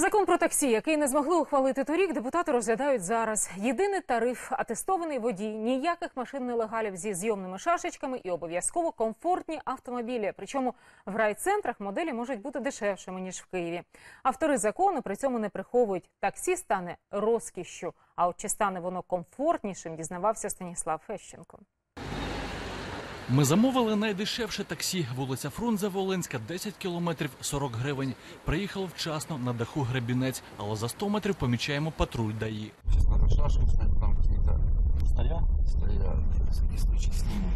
Закон про таксі, який не змогли ухвалити торік, депутати розглядають зараз. Єдиний тариф, атестований водій, ніяких машин нелегалів зі зйомними шашечками і обов'язково комфортні автомобілі. Причому в райцентрах моделі можуть бути дешевшими ніж в Києві. Автори закону при цьому не приховують. Таксі стане розкішшю. А от чи стане воно комфортнішим, дізнавався Станіслав Фещенко. Ми замовили найдешевше таксі. Вулиця Фрунзе Волинська, 10 кілометрів 40 гривень. Приїхали вчасно на даху гребінець, але за 100 метрів помічаємо патруль ДАІ. Сейчас надо шашку снять, там какие-то Стоял? стоят. Всякий случай сниму.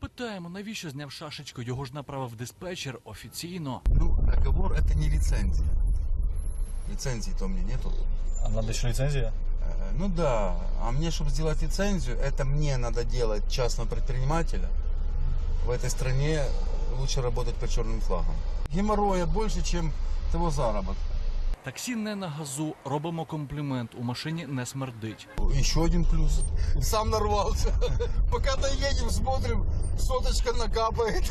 Питаємо, навіщо зняв шашечку? Його ж направив диспетчер офіційно. Ну, договор это не лицензия. Лицензии-то у меня нету. А надо еще лицензия? Э, Ну да, а мне, чтобы сделать лицензию, это мне надо делать частного предпринимателя. В этой стране лучше работать по черным флагам. Геморроя больше, чем того заработка. Таксі не на газу. Робимо комплімент. У машині не смердить. Еще один плюс. Сам нарвался. Пока доедем, смотрим, соточка накапает.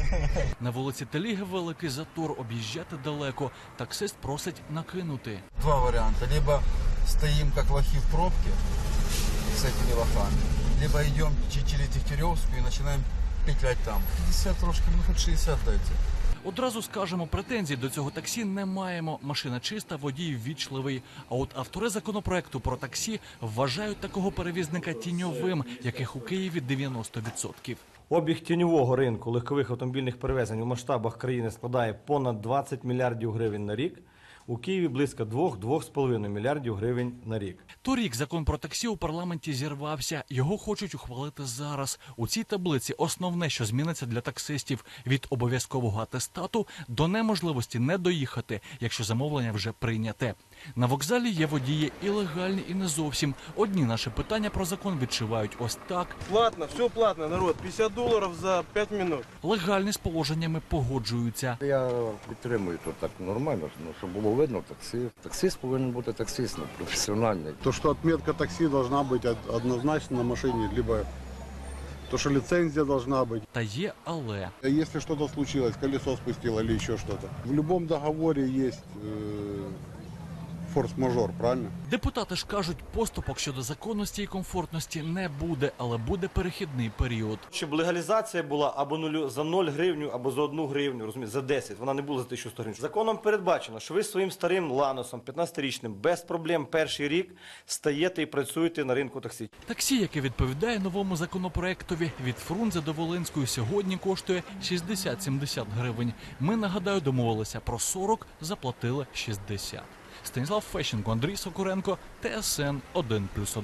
На вулиці Теліги великий затор. Об'їжджати далеко. Таксист просить накинути. Два варианта. Либо стоим как лохи в пробке с этими лохами, либо идем че- через Дегтяревскую и начинаем петлять там. 50 трошки, ну хоть 60 дайте. Одразу скажемо, претензій до цього таксі не маємо. Машина чиста, водій ввічливий. А от автори законопроекту про таксі вважають такого перевізника тіньовим, яких у Києві 90%. Обіг тіньового ринку легкових автомобільних перевезень у масштабах країни складає понад 20 мільярдів гривень на рік. У Києві близько 2-2,5 мільярдів гривень на рік. Торік закон про таксі у парламенті зірвався. Його хочуть ухвалити зараз. У цій таблиці основне, що зміниться для таксистів від обов'язкового атестату до неможливості не доїхати, якщо замовлення вже прийняте. На вокзалі є водії і легальні, і не зовсім. Одні наші питання про закон відчувають ось так. Платно, все платно, народ. 50 долларов за 5 минут. Легальні з положеннями погоджуються. Я підтримую то так нормально, ну, щоб було видно таксі. Таксист повинен бути таксистом, професіональний. То, что отметка такси должна быть од- однозначно на машине, либо то, что лицензия должна быть. Та є але. А Если что-то случилось, колесо спустило или еще что-то. В любом договоре есть э, форс-мажор, правильно? Депутати ж кажуть, поступок щодо законності і комфортності не буде, але буде перехідний період. Щоб легалізація була або нулю за 0 гривню, або за 1 гривню, розумієте, за 10, вона не була за 1100 гривень. Законом передбачено, що ви своїм старим ланосом, 15-річним, без проблем перший рік стаєте і працюєте на ринку таксі. Таксі, яке відповідає новому законопроектові від Фрунзе до Волинської, сьогодні коштує 60-70 гривень. Ми нагадаю, домовилися про 40, заплатили 60. Станіслав Фещенко, Андрій Сокуренко, ТСН 1+,1.